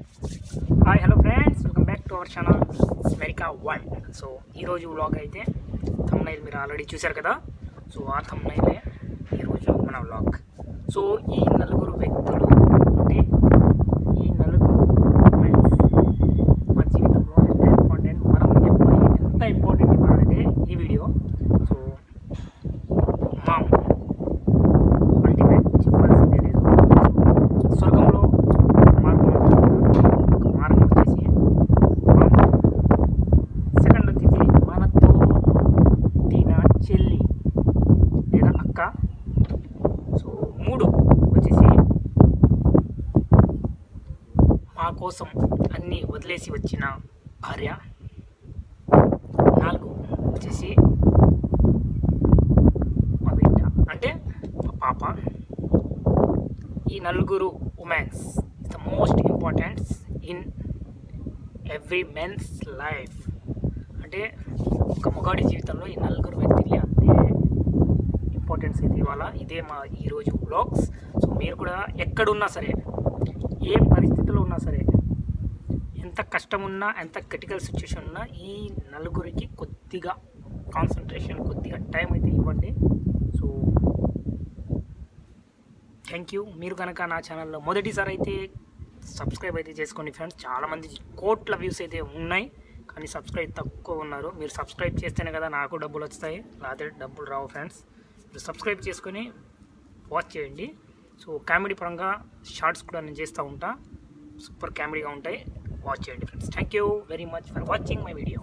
Hi hello friends welcome back to our channel America world so ఈరోజు vlog అయితే thumbnail మీరు already చూశారు కదా? సో ఆ థమ్నైలే ఈరోజు మన వ్లాగ్ సో ఈ నలుగురు వ్యక్తులు అంటే ఈ నలుగురు friends మా జీవితంలో ఎంత ఇంపార్టెంట్ మనం ఎప్పుడు ఎంత ఇంపార్టెంట్ ఇవ్వాలనేది ఈ వీడియో సో మా అల్టిమేట్ చెప్పాల్సిందే లేదు స్వర్గంలో ఒక మార్గం ఉంటుంది. ఒక మార్గం వచ్చేసి సెకండ్ వచ్చేసి మనతో దీన చెల్లి లేదా అక్క సో మూడు వచ్చేసి మా కోసం అన్నీ వదిలేసి వచ్చిన భార్య నాలుగు వచ్చేసి మా బిడ్డ. అంటే మా పాప. ఈ నలుగురు women's. The most importants in every men's life అంటే ఒక మగాడి జీవితంలో ఈ నలుగురు వ్యక్తులు అంతే ఇంపార్టెన్స్ అయితే ఇవాళ ఇదే మా ఈరోజు బ్లాగ్స్ సో మీరు కూడా ఎక్కడున్నా సరే ఏ పరిస్థితి ఎంత కష్టం ఉన్నా ఎంత క్రిటికల్ సిచ్యువేషన్ ఉన్నా ఈ నలుగురికి కొద్దిగా కాన్సన్ట్రేషన్ కొద్దిగా టైం అయితే ఇవ్వండి. సో థ్యాంక్ యూ మీరు కనుక నా ఛానల్లో మొదటిసారి అయితే సబ్స్క్రైబ్ అయితే చేసుకోండి ఫ్రెండ్స్ చాలామంది కోట్ల వ్యూస్ అయితే ఉన్నాయి కానీ సబ్స్క్రైబ్ తక్కువ ఉన్నారు. మీరు సబ్స్క్రైబ్ చేస్తేనే కదా నాకు డబ్బులు వస్తాయి. లేకపోతే డబ్బులు రావు ఫ్రెండ్స్ మీరు సబ్స్క్రైబ్ చేసుకొని వాచ్ చేయండి. సో కామెడీ పరంగా షార్ట్స్ కూడా నేను చేస్తూ ఉంటా. సూపర్ కామెడీగా ఉంటాయి. watch your friends thank you very much for watching my video.